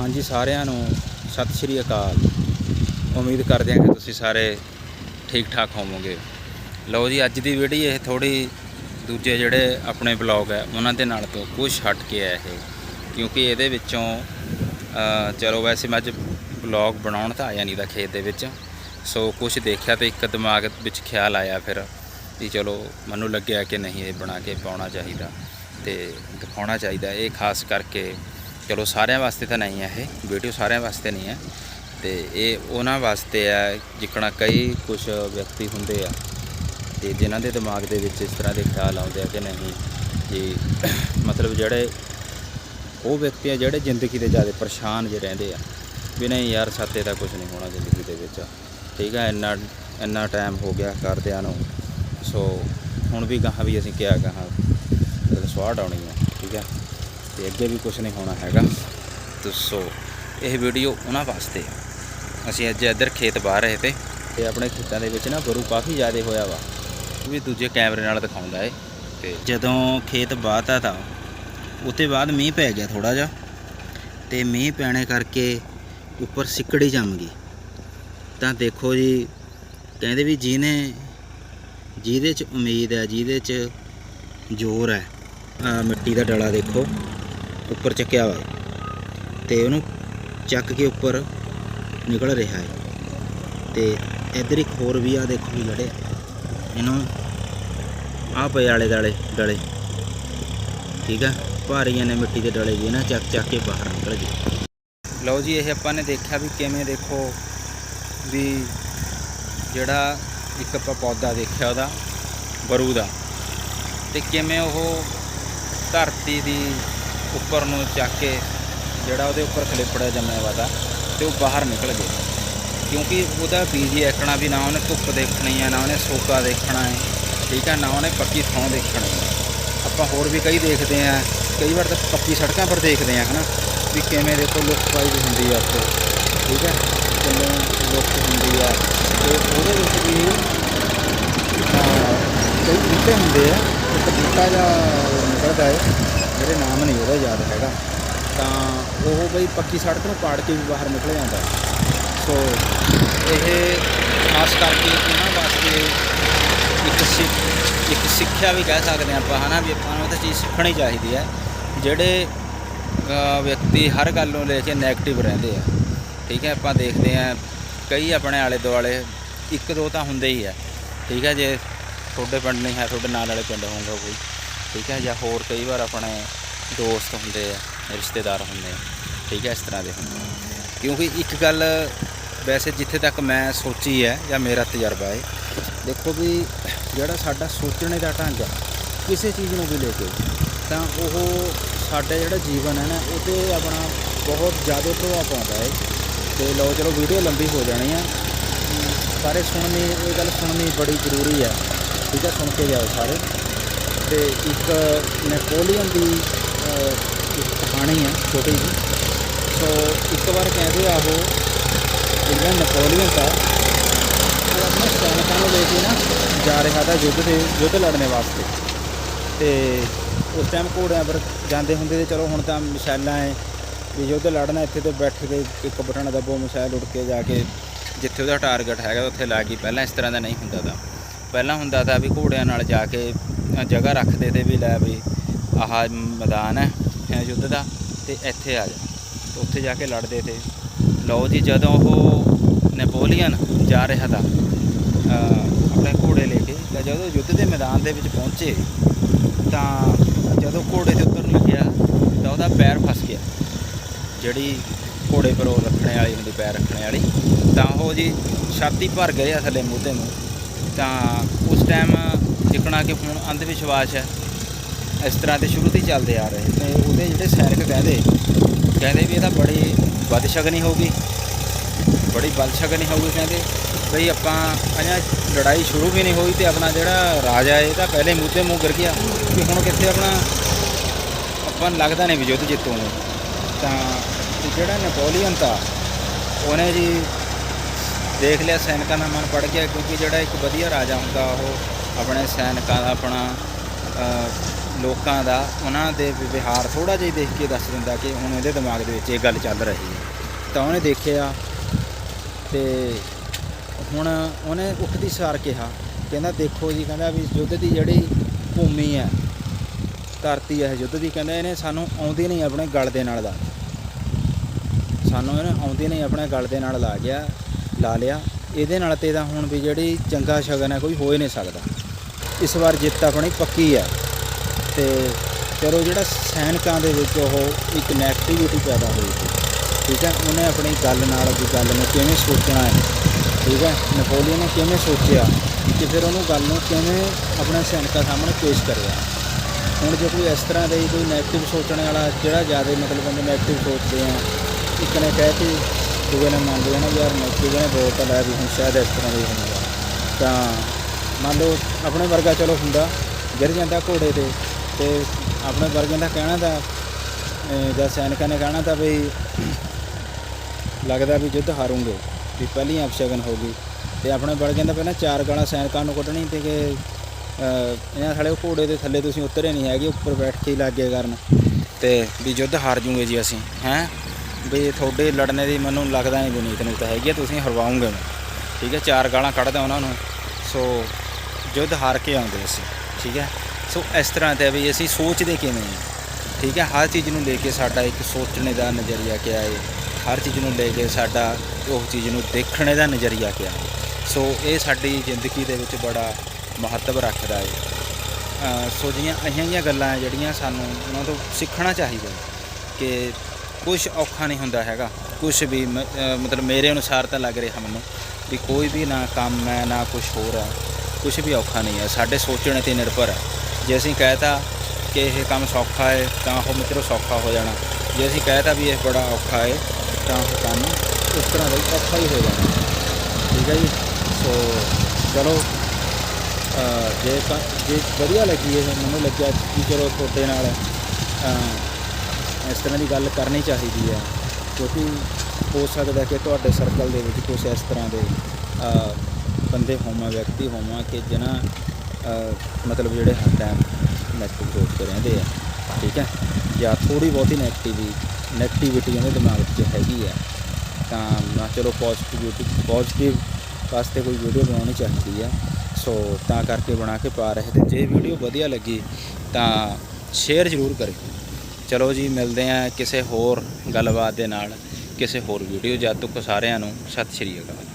ਹਾਂਜੀ, ਸਾਰਿਆਂ ਨੂੰ ਸਤਿ ਸ਼੍ਰੀ ਅਕਾਲ। ਉਮੀਦ ਕਰਦੇ ਹਾਂ ਕਿ ਤੁਸੀਂ ਸਾਰੇ ਠੀਕ ਠਾਕ ਹੋਵੋਗੇ। ਲਓ ਜੀ, ਅੱਜ ਦੀ ਵੀਡੀਓ ਇਹ ਥੋੜੀ ਦੂਜੇ ਜਿਹੜੇ ਆਪਣੇ ਬਲੌਗ ਹੈ, ਉਹਨਾਂ ਦੇ ਨਾਲ ਤੋਂ ਕੁਝ ਹਟ ਕੇ ਹੈ ਇਹ। ਕਿਉਂਕਿ ਇਹਦੇ ਵਿੱਚੋਂ ਚਲੋ ਵੈਸੇ ਮੈਂ ਅੱਜ ਬਲੌਗ ਬਣਾਉਣ ਤਾਂ ਆਇਆ ਨਹੀਂ ਦਾ ਖੇਤ ਦੇ ਵਿੱਚ। ਸੋ ਕੁਝ ਦੇਖਿਆ ਤੇ ਇੱਕ ਦਿਮਾਗ ਵਿੱਚ ਖਿਆਲ ਆਇਆ ਫਿਰ ਵੀ ਚਲੋ ਮੈਨੂੰ ਲੱਗਿਆ ਕਿ ਨਹੀਂ, ਇਹ ਬਣਾ ਕੇ ਪਾਉਣਾ ਚਾਹੀਦਾ ਤੇ ਦਿਖਾਉਣਾ ਚਾਹੀਦਾ। ਇਹ ਖਾਸ ਕਰਕੇ ਚਲੋ ਸਾਰਿਆਂ ਵਾਸਤੇ ਤਾਂ ਨਹੀਂ ਹੈ ਇਹ, ਵੀਡੀਓ ਸਾਰਿਆਂ ਵਾਸਤੇ ਨਹੀਂ ਹੈ। ਤੇ ਇਹ ਉਹਨਾਂ ਵਾਸਤੇ ਹੈ ਜਿੱਕਣਾ ਕਈ ਕੁਝ ਵਿਅਕਤੀ ਹੁੰਦੇ ਆ। ਤੇ ਜਿਨ੍ਹਾਂ ਦੇ ਦਿਮਾਗ ਦੇ ਵਿੱਚ ਇਸ ਤਰ੍ਹਾਂ ਦੇ ਖਿਆਲ ਆਉਂਦੇ ਆ ਕਿ ਨਹੀਂ ਕਿ ਮਤਲਬ ਜਿਹੜੇ ਉਹ ਵਿਅਕਤੀ ਆ ਜਿਹੜੇ ਜ਼ਿੰਦਗੀ ਦੇ ਜ਼ਿਆਦਾ ਪਰੇਸ਼ਾਨ ਜੇ ਰਹਿੰਦੇ ਆ। ਵੀ ਨਹੀਂ ਯਾਰ ਸਾਤੇ ਦਾ ਕੁਝ ਨਹੀਂ ਹੋਣਾ ਜ਼ਿੰਦਗੀ ਦੇ ਵਿੱਚ। ਠੀਕ ਆ, ਇੰਨਾ ਇੰਨਾ ਟਾਈਮ ਹੋ ਗਿਆ ਕਰਦਿਆਂ ਨੂੰ। ਸੋ ਹੁਣ ਵੀ ਗਾਹਾਂ ਵੀ ਅਸੀਂ ਕਿਹਾ ਗਾਹਾਂ ਸਵਾਹ ਡਾਉਣੀ ਆ। ਠੀਕ ਹੈ ਤੇ ਅੱਗੇ ਵੀ ਕੁਝ ਨਹੀਂ ਹੋਣਾ ਹੈਗਾ। ਤੇ ਸੋ, ਇਹ ਵੀਡੀਓ ਉਹਨਾਂ ਵਾਸਤੇ ਅਸੀਂ ਅੱਜ ਇੱਧਰ ਖੇਤ ਬਾਹਰ ਰਹੇ ਤੇ ਤੇ ਆਪਣੇ ਖੇਤਾਂ ਦੇ ਵਿੱਚ ਨਾ ਬਰੂ ਕਾਫੀ ਜ਼ਿਆਦਾ ਹੋਇਆ ਵਾ। ਇਹ ਵੀ ਦੂਜੇ ਕੈਮਰੇ ਨਾਲ ਦਿਖਾਉਂਦਾ ਏ। ਤੇ ਜਦੋਂ ਖੇਤ ਬਾਤਾ ਤਾਂ ਉਤੇ ਬਾਅਦ ਮੀਂਹ ਪੈ ਗਿਆ ਥੋੜਾ ਜਿਹਾ। ਤੇ ਮੀਂਹ ਪੈਣੇ ਕਰਕੇ ਉੱਪਰ ਸਿੱਕੜੀ ਜੰਮ ਗਈ। ਤਾਂ ਦੇਖੋ ਜੀ, ਕਹਿੰਦੇ ਵੀ ਜਿਹਨੇ, ਜਿਹਦੇ 'ਚ ਉਮੀਦ ਹੈ, ਜਿਹਦੇ 'ਚ ਜ਼ੋਰ ਹੈ ਆ ਮਿੱਟੀ ਦਾ ਡਲਾ ਦੇਖੋ। ਉੱਪਰ ਚੱਕਿਆ ਹੋਇਆ ਹੈ। ਤੇ ਉਹਨੂੰ ਚੱਕ ਕੇ ਉੱਪਰ ਨਿਕਲ ਰਿਹਾ ਹੈ। ਤੇ ਇੱਧਰ ਇੱਕ ਹੋਰ ਵੀ ਆ, ਦੇਖੋ ਵੀ ਲੜੇ ਇਹਨੂੰ ਆ ਪਏ ਆਲੇ ਦਾਲੇ ਡਲੇ। ਠੀਕ ਆ? ਭਾਰੀਆਂ ਨੇ ਮਿੱਟੀ ਦੇ ਡਲੇ ਵੀ ਨਾ, ਚੱਕ ਚੱਕ ਕੇ ਬਾਹਰ ਨਿਕਲ ਗਏ। ਲਓ ਜੀ, ਇਹ ਆਪਾਂ ਨੇ ਦੇਖਿਆ ਵੀ ਕਿਵੇਂ ਦੇਖੋ ਵੀ ਜਿਹੜਾ ਇੱਕ ਆਪਾਂ ਪੌਦਾ ਦੇਖਿਆ ਉਹਦਾ, ਬਰੂ ਦਾ। ਤੇ ਕਿਵੇਂ ਉਹ ਧਰਤੀ ਦੀ ਉੱਪਰ ਨੂੰ ਚੱਕ ਕੇ ਜਿਹੜਾ ਉਹਦੇ ਉੱਪਰ ਖਲਿਪੜਾ ਜੰਮਿਆ ਵਾ ਤਾ ਤੇ ਉਹ ਬਾਹਰ ਨਿਕਲ ਗਏ। ਕਿਉਂਕਿ ਉਹਦਾ ਬੀਜ ਹੀ ਐਕਣਾ ਵੀ ਨਾ ਉਹਨੇ ਧੁੱਪ ਦੇਖਣੀ ਹੈ ਨਾ ਉਹਨੇ ਸੋਕਾ ਦੇਖਣਾ ਹੈ ਠੀਕ ਹੈ ਨਾ ਉਹਨੇ ਪੱਕੀ ਥਾਂ ਦੇਖਣੀ ਹੈ ਆਪਾਂ ਹੋਰ ਵੀ ਕਈ ਦੇਖਦੇ ਆ, ਕਈ ਵਾਰ ਤਾਂ ਪੱਕੀ ਸੜਕਾਂ ਪਰ ਦੇਖਦੇ ਆ, ਹਨਾ, ਵੀ ਕਿਵੇਂ ਦੇਖੋ ਲੁੱਕ ਪਾਈ ਹੁੰਦੀ ਆ ਉੱਥੇ, ਠੀਕ ਹੈ ਕਿਵੇਂ ਲੁੱਕ ਹੁੰਦੀ ਆ। ਤੇ ਉਹਦੇ ਵਿੱਚ ਵੀ ਕਈ ਬੂਟੇ ਹੁੰਦੇ ਆ, ਇੱਕ ਬੂਟਾ ਜਿਹਾ ਨਿਕਲਦਾ ਹੈ ਮੇਰੇ ਨਾਮ ਨਹੀਂ ਉਹਦਾ ਯਾਦ ਹੈਗਾ। ਤਾਂ ਉਹ ਬਈ ਪੱਕੀ ਸੜਕ ਨੂੰ ਪਾੜ ਕੇ ਵੀ ਬਾਹਰ ਨਿਕਲ ਜਾਂਦਾ। ਸੋ ਇਹ ਖਾਸ ਕਰਕੇ ਇਹਨਾਂ ਵਾਸਤੇ ਇੱਕ ਸਿੱਖ, ਇੱਕ ਸਿੱਖਿਆ ਵੀ ਕਹਿ ਸਕਦੇ ਹਾਂ ਆਪਾਂ, ਹਨਾ ਵੀ ਆਪਾਂ ਨੂੰ ਉਹ ਤਾਂ ਚੀਜ਼ ਸਿੱਖਣੀ ਚਾਹੀਦੀ ਹੈ। ਜਿਹੜੇ ਵਿਅਕਤੀ ਹਰ ਗੱਲ ਨੂੰ ਲੈ ਕੇ 네ਗੇਟਿਵ ਰਹਿੰਦੇ ਆ, ਠੀਕ ਹੈ, ਆਪਾਂ ਦੇਖਦੇ ਆ ਕਈ ਆਪਣੇ ਆਲੇ ਦੁਆਲੇ, ਇੱਕ ਦੋ ਤਾਂ ਹੁੰਦੇ ਹੀ ਆ। ਠੀਕ ਹੈ, ਜੇ ਤੁਹਾਡੇ ਪਿੰਡ ਨਹੀਂ ਹੈ, ਤੁਹਾਡੇ ਨਾਲ ਵਾਲੇ ਪਿੰਡ ਹੋਊਗਾ ਕੋਈ। ਠੀਕ ਹੈ? ਜਾਂ ਹੋਰ ਕਈ ਵਾਰ ਆਪਣੇ ਦੋਸਤ ਹੁੰਦੇ ਆ, ਰਿਸ਼ਤੇਦਾਰ ਹੁੰਦੇ ਆ, ਠੀਕ ਹੈ? ਇਸ ਤਰ੍ਹਾਂ ਦੇ ਹੁੰਦੇ ਕਿਉਂਕਿ ਇੱਕ ਗੱਲ ਵੈਸੇ ਜਿੱਥੇ ਤੱਕ ਮੈਂ ਸੋਚੀ ਹੈ, ਜਾਂ ਮੇਰਾ ਤਜਰਬਾ ਹੈ, ਦੇਖੋ ਵੀ ਜਿਹੜਾ ਸਾਡਾ ਸੋਚਣੇ ਦਾ ਢੰਗ ਹੈ, ਕਿਸੇ ਚੀਜ਼ ਨੂੰ ਵੀ ਲੈ ਕੇ, ਤਾਂ ਉਹ ਸਾਡਾ ਜਿਹੜਾ ਜੀਵਨ ਹੈ ਨਾ, ਉਹ 'ਤੇ ਆਪਣਾ ਬਹੁਤ ਜ਼ਿਆਦਾ ਪ੍ਰਭਾਵ ਪਾਉਂਦਾ ਹੈ। ਤੇ ਲਓ, ਚਲੋ ਵੀਡੀਓ ਲੰਬੀ ਹੋ ਜਾਣੀ ਆ ਸਾਰੇ ਸੁਣਨੀ, ਇਹ ਗੱਲ ਸੁਣਨੀ ਬੜੀ ਜ਼ਰੂਰੀ ਹੈ। ਠੀਕ ਹੈ? ਸੁਣ ਕੇ ਜਾਓ ਸਾਰੇ। ਤੇ ਇੱਕ ਨੈਪੋਲੀਅਨ ਦੀ ਇੱਕ ਕਹਾਣੀ ਹੈ, ਛੋਟੀ ਜੀ ਸੋ ਇੱਕ ਵਾਰ ਕਹਿੰਦੇ ਆ ਉਹ ਜਿਹੜਾ ਨੈਪੋਲੀਅਨ ਦਾ ਉਹ ਆਪਣੇ ਸੈਨਿਕਾਂ ਨੂੰ ਲੈ ਕੇ ਨਾ ਜਾ ਰਿਹਾ था ਯੁੱਧ ਦੇ, ਯੁੱਧ ਲੜਨੇ ਵਾਸਤੇ। ਤੇ ਉਸ ਟਾਈਮ ਘੋੜਿਆਂ ਪਰ ਜਾਂਦੇ ਹੁੰਦੇ ਤੇ ਚਲੋ ਹੁਣ ਤਾਂ ਮਿਸਾਈਲਾਂ ਹੈ ਵੀ ਯੁੱਧ ਲੜਨਾ ਇੱਥੇ ਤੇ ਬੈਠ ਕੇ ਇੱਕ ਬਟਨ ਦੱਬੋ ਮਿਸਾਈਲ ਉੱਡ ਕੇ ਜਾ ਕੇ, ਜਿੱਥੇ ਉਹਦਾ ਟਾਰਗੇਟ ਹੈਗਾ, ਉੱਥੇ ਲਾ ਗਈ ਪਹਿਲਾਂ ਇਸ ਤਰ੍ਹਾਂ ਦਾ ਨਹੀਂ ਹੁੰਦਾ ਤਾਂ। ਪਹਿਲਾਂ ਹੁੰਦਾ ਤਾਂ ਵੀ ਘੋੜਿਆਂ ਨਾਲ ਜਾ ਕੇ ਜਗ੍ਹਾ ਰੱਖਦੇ ਤੇ ਵੀ ਲੈ ਵੀ ਆਹ ਮੈਦਾਨ ਹੈ ਯੁੱਧ ਦਾ, ਤੇ ਇੱਥੇ ਆ ਜਾ। ਉੱਥੇ ਜਾ ਕੇ ਲੜਦੇ ਤੇ। ਲਓ ਜੀ, ਜਦੋਂ ਉਹ ਨੈਪੋਲੀਅਨ ਜਾ ਰਿਹਾ ਤਾਂ ਆਪਣੇ ਘੋੜੇ ਲੈ ਕੇ ਤਾਂ ਜਦੋਂ ਯੁੱਧ ਦੇ ਮੈਦਾਨ ਦੇ ਵਿੱਚ ਪਹੁੰਚੇ, ਤਾਂ ਜਦੋਂ ਘੋੜੇ ਤੇ ਉਤਰਨ ਲੱਗਿਆ, ਤਾਂ ਉਹਦਾ ਪੈਰ ਫਸ ਗਿਆ। ਜਿਹੜੀ ਘੋੜੇ ਪਰ ਉਹ ਰੱਖਣੇ ਵਾਲੀ ਹੁੰਦੀ, ਪੈਰ ਰੱਖਣੇ ਵਾਲੀ, ਤਾਂ ਉਹ ਜੀ ਛਾਤੀ ਭਰ ਗਏ ਆ ਥੱਲੇ ਮੂਧੇ ਨੂੰ। ਤਾਂ ਉਸ ਟਾਈਮ ਜਿਕਣਾ ਕਿ ਹੁਣ ਅੰਧ ਵਿਸ਼ਵਾਸ ਹੈ, ਇਸ ਤਰ੍ਹਾਂ ਦੇ ਸ਼ੁਰੂ ਤੋਂ ਹੀ ਚੱਲਦੇ ਆ ਰਹੇ। ਤੇ ਉਹਦੇ ਜਿਹੜੇ ਸੈਨਿਕ ਕਹਿੰਦੇ ਕਹਿੰਦੇ ਵੀ ਇਹ ਤਾਂ ਬੜੀ ਬਦਸ਼ਗਨੀ ਹੋਊਗੀ, ਬੜੀ ਬਦਸ਼ਗਨੀ ਹੋਊਗੀ, ਕਹਿੰਦੇ ਬਈ ਆਪਾਂ ਅਜਾ ਲੜਾਈ ਸ਼ੁਰੂ ਵੀ ਨਹੀਂ ਹੋਈ ਤੇ ਆਪਣਾ ਜਿਹੜਾ ਰਾਜਾ ਇਹ ਤਾਂ ਪਹਿਲੇ ਮੂਧੇ ਮੂੰਹ ਗਿਰ ਗਿਆ ਕਿ ਹੁਣ ਕਿੱਥੇ ਆਪਣਾ, ਆਪਾਂ ਨੂੰ ਲੱਗਦਾ ਨਹੀਂ ਵੀ ਯੁੱਧ ਜਿੱਤੂਗੇ ਤਾਂ ਜਿਹੜਾ ਨੈਪੋਲੀਅਨ ਤਾਂ, ਉਹਨੇ ਜੀ ਦੇਖ ਲਿਆ, ਸੈਨਿਕਾਂ ਦਾ ਮਨ ਪੜ ਗਿਆ ਕਿਉਂਕਿ ਜਿਹੜਾ ਇੱਕ ਵਧੀਆ ਰਾਜਾ ਹੁੰਦਾ, ਉਹ ਆਪਣੇ ਸੈਨਿਕਾਂ ਦਾ, ਆਪਣਾ ਲੋਕਾਂ ਦਾ, ਉਹਨਾਂ ਦੇ ਵਿ- ਵਿਹਾਰ ਥੋੜਾ ਜਿਹਾ ਦੇਖ ਕੇ ਦੱਸ ਦਿੰਦਾ ਕਿ ਹੁਣ ਇਹਦੇ ਦਿਮਾਗ ਦੇ ਵਿੱਚ ਇਹ ਗੱਲ ਚੱਲ ਰਹੀ ਹੈ। ਤਾਂ ਉਹਨੇ ਦੇਖਿਆ ਤੇ ਹੁਣ ਉਹਨੇ ਉੱਠਦੀ ਸਾਰ ਕਿਹਾ, ਕਹਿੰਦਾ ਦੇਖੋ ਜੀ, ਕਹਿੰਦਾ ਵੀ ਯੁੱਧ ਦੀ ਜਿਹੜੀ ਭੂਮੀ ਹੈ, ਧਰਤੀ ਹੈ ਯੁੱਧ ਦੀ, ਕਹਿੰਦਾ ਇਹਨੇ ਸਾਨੂੰ ਆਉਂਦੀ ਨਹੀਂ ਆਪਣੇ ਗਲ ਦੇ ਨਾਲ ਲਾ ਸਾਨੂੰ ਇਹਨੇ ਆਉਂਦੀ ਨਹੀਂ ਆਪਣੇ ਗਲ ਦੇ ਨਾਲ ਲਾ ਗਿਆ। ਲਾ ਲਿਆ। ਇਹਦੇ ਨਾਲ ਤੇ ਤਾਂ ਹੁਣ ਵੀ ਜਿਹੜੀ ਚੰਗਾ ਸ਼ਗਨ ਹੈ, ਕੋਈ ਹੋ ਹੀ ਨਹੀਂ ਸਕਦਾ। ਇਸ ਵਾਰ ਜਿੱਤ ਆਪਣੀ ਪੱਕੀ ਹੈ। ਤੇ ਚਲੋ ਜਿਹੜਾ ਸੈਨਿਕਾਂ ਦੇ ਵਿੱਚ ਉਹ ਇੱਕ ਨੈਗੇਟਿਵਿਟੀ ਪੈਦਾ ਹੋਈ ਸੀ। ਠੀਕ ਹੈ, ਉਹਨੇ ਆਪਣੀ ਗੱਲ ਨਾਲ ਦੀ ਗੱਲ ਨੂੰ ਕਿਵੇਂ ਸੋਚਣਾ ਹੈ? ਠੀਕ ਹੈ, ਨੈਪੋਲੀਅਨ ਨੇ ਕਿਵੇਂ ਸੋਚਿਆ ਕਿ ਫਿਰ ਉਹਨੂੰ ਗੱਲ ਨੂੰ ਕਿਵੇਂ ਆਪਣੇ ਸੈਨਿਕਾਂ ਸਾਹਮਣੇ ਪੇਸ਼ ਕਰਿਆ? ਹੁਣ ਜੇ ਕੋਈ ਇਸ ਤਰ੍ਹਾਂ ਦੇ ਕੋਈ ਨੈਗੇਟਿਵ ਸੋਚਣ ਵਾਲਾ ਜਿਹੜਾ ਜ਼ਿਆਦਾ ਮਤਲਬ ਬੰਦੇ ਨੈਗੇਟਿਵ ਸੋਚਦੇ ਆ, ਇੱਕ ਨੇ ਕਹਿ ਕੇ ਦੂਜੇ ਨੇ ਮੰਨ ਲਿਆ ਨਾ ਵੀ ਯਾਰ ਨੈਗੇਟਿਵ ਨੇ ਬੋਲ ਤਾਂ ਲਿਆ ਵੀ ਹੁਣ ਸ਼ਾਇਦ ਇਸ ਤਰ੍ਹਾਂ ਦਾ ਹੀ ਤਾਂ ਮੰਨ ਲਓ ਆਪਣੇ ਵਰਗਾ ਚਲੋ ਹੁੰਦਾ, ਗਿਰ ਜਾਂਦਾ ਘੋੜੇ ਤੇ ਤੇ ਆਪਣੇ ਵਰਗੇ ਦਾ ਕਹਿਣਾ ਤਾਂ ਜਾਂ ਸੈਨਿਕਾਂ ਨੇ ਕਹਿਣਾ ਤਾਂ ਵੀ ਲੱਗਦਾ ਵੀ ਯੁੱਧ ਹਾਰੂਗੇ, ਵੀ ਪਹਿਲੀ ਅਪਸ਼ਗਨ ਹੋ ਗਈ। ਤੇ ਆਪਣੇ ਵਰਗੇ ਦਾ ਪਹਿਲਾਂ ਚਾਰ ਗਾਲਾਂ ਸੈਨਿਕਾਂ ਨੂੰ ਕੱਢਣੀ ਤੇ ਕਿ, ਅਹ, ਇਹਨਾਂ ਸਾਲੇ ਘੋੜੇ ਦੇ ਥੱਲੇ ਤੁਸੀਂ ਉਤਰੇ ਨਹੀਂ ਹੈਗੇ, ਉੱਪਰ ਬੈਠ ਕੇ ਹੀ ਲੱਗੇ ਕਰਨ, ਤੇ ਵੀ ਯੁੱਧ ਹਾਰ ਜੂਗੇ ਜੀ ਅਸੀਂ, ਹੈਂ? ਵੀ ਤੁਹਾਡੇ ਲੜਨੇ ਦੀ ਮੈਨੂੰ ਲੱਗਦਾ ਨਹੀਂ ਬਨੀਤ ਨੂੰ ਤਾਂ ਹੈਗੀ ਆ, ਤੁਸੀਂ ਹਰਵਾਉਂਗੇ। ਮੈਂ ਠੀਕ ਹੈ ਚਾਰ ਗਾਲਾਂ ਕੱਢਦਾ ਉਹਨਾਂ ਨੂੰ। ਸੋ ਯੁੱਧ ਹਾਰ ਕੇ ਆਉਂਦੇ ਅਸੀਂ ਠੀਕ ਹੈ। ਸੋ ਇਸ ਤਰ੍ਹਾਂ ਤੇ ਵੀ ਅਸੀਂ ਸੋਚਦੇ ਕਿਵੇਂ ਹਾਂ ਠੀਕ ਹੈ। ਹਰ ਚੀਜ਼ ਨੂੰ ਲੈ ਕੇ ਸਾਡਾ ਇੱਕ ਸੋਚਣੇ ਦਾ ਨਜ਼ਰੀਆ ਕਿਹਾ ਹੈ ਹਰ ਚੀਜ਼ ਨੂੰ ਲੈ ਕੇ ਸਾਡਾ ਉਹ ਚੀਜ਼ ਨੂੰ ਦੇਖਣੇ ਦਾ ਨਜ਼ਰੀਆ ਕਿਹਾ ਹੈ ਸੋ ਇਹ ਸਾਡੀ ਜ਼ਿੰਦਗੀ ਦੇ ਵਿੱਚ ਬੜਾ ਮਹੱਤਵ ਰੱਖਦਾ ਹੈ ਸੋ ਜੀਆਂ ਅਹੀਆਂ ਗੱਲਾਂ ਹੈ ਜਿਹੜੀਆਂ ਸਾਨੂੰ ਉਹਨਾਂ ਤੋਂ ਸਿੱਖਣਾ ਚਾਹੀਦਾ ਕਿ ਕੁਝ ਔਖਾ ਨਹੀਂ ਹੁੰਦਾ ਹੈਗਾ। ਕੁਝ ਵੀ ਮ- ਮਤਲਬ ਮੇਰੇ ਅਨੁਸਾਰ ਤਾਂ ਲੱਗ ਰਿਹਾ ਮੈਨੂੰ ਵੀ ਕੋਈ ਵੀ ਨਾ ਕੰਮ ਹੈ, ਨਾ ਕੁਝ ਹੋਰ ਹੈ। ਕੁਝ ਵੀ ਔਖਾ ਨਹੀਂ ਹੈ। ਸਾਡੇ ਸੋਚਣ ਤੇ ਨਿਰਭਰ ਹੈ। ਜੇ ਅਸੀਂ ਕਹਿਤਾ ਕਿ ਇਹ ਕੰਮ ਸੌਖਾ ਹੈ, ਤਾਂ ਉਹ ਮਿੱਤਰੋ ਸੌਖਾ ਹੋ ਜਾਣਾ। ਜੇ ਅਸੀਂ ਕਹਿਤਾ ਵੀ ਇਹ ਬੜਾ ਔਖਾ ਹੈ, ਤਾਂ ਉਹ ਕੰਮ ਉਸ ਤਰ੍ਹਾਂ ਦਾ ਔਖਾ ਹੀ ਹੋ ਜਾਣਾ। ਠੀਕ ਹੈ ਜੀ? ਸੋ, ਚਲੋ ਜੇ ਤਾਂ, ਜੇ ਵਧੀਆ ਲੱਗੀ ਇਹ ਮੈਨੂੰ ਲੱਗਿਆ ਕਿ ਚਲੋ ਤੁਹਾਡੇ ਨਾਲ ਇਸ ਤਰ੍ਹਾਂ ਦੀ ਗੱਲ ਕਰਨੀ ਚਾਹੀਦੀ ਹੈ, ਕਿਉਂਕਿ ਹੋ ਸਕਦਾ ਕਿ ਤੁਹਾਡੇ ਸਰਕਲ ਦੇ ਵਿੱਚ ਕੁਝ ਇਸ ਤਰ੍ਹਾਂ ਦੇ ਬੰਦੇ ਹੋਵਾਂ, ਵਿਅਕਤੀ ਹੋਵਾਂ ਕਿ ਜਿਨ੍ਹਾਂ ਮਤਲਬ ਜਿਹੜੇ ਹਰ ਟਾਈਮ ਨੈਗੇਟਿਵ ਸੋਚਦੇ ਰਹਿੰਦੇ ਆ, ਠੀਕ ਹੈ? ਜਾਂ ਥੋੜੀ ਬਹੁਤੀ ਨੈਗੇਟਿਵੀ ਨੈਗੇਟਿਵਿਟੀ ਉਹਦੇ ਦਿਮਾਗ 'ਚ ਹੈਗੀ ਆ, ਤਾਂ ਮੈਂ ਚਲੋ ਪੋਜ਼ਿਟਿਵਿਟੀ ਪੋਜ਼ਿਟਿਵ ਵਾਸਤੇ ਕੋਈ ਵੀਡੀਓ ਬਣਾਉਣੀ ਚਾਹੀਦੀ ਆ। ਸੋ ਤਾਂ ਕਰਕੇ ਬਣਾ ਕੇ ਪਾ ਰਹੇ ਤੇ ਜੇ ਵੀਡੀਓ ਵਧੀਆ ਲੱਗੀ, ਤਾਂ ਸ਼ੇਅਰ ਜ਼ਰੂਰ ਕਰਿਓ ਚਲੋ ਜੀ, ਮਿਲਦੇ ਆ ਕਿਸੇ ਹੋਰ ਗੱਲਬਾਤ ਦੇ ਨਾਲ, ਕਿਸੇ ਹੋਰ ਵੀਡੀਓ ਜਦ ਤੱਕ ਸਾਰਿਆਂ ਨੂੰ, ਸਤਿ ਸ਼੍ਰੀ ਅਕਾਲ।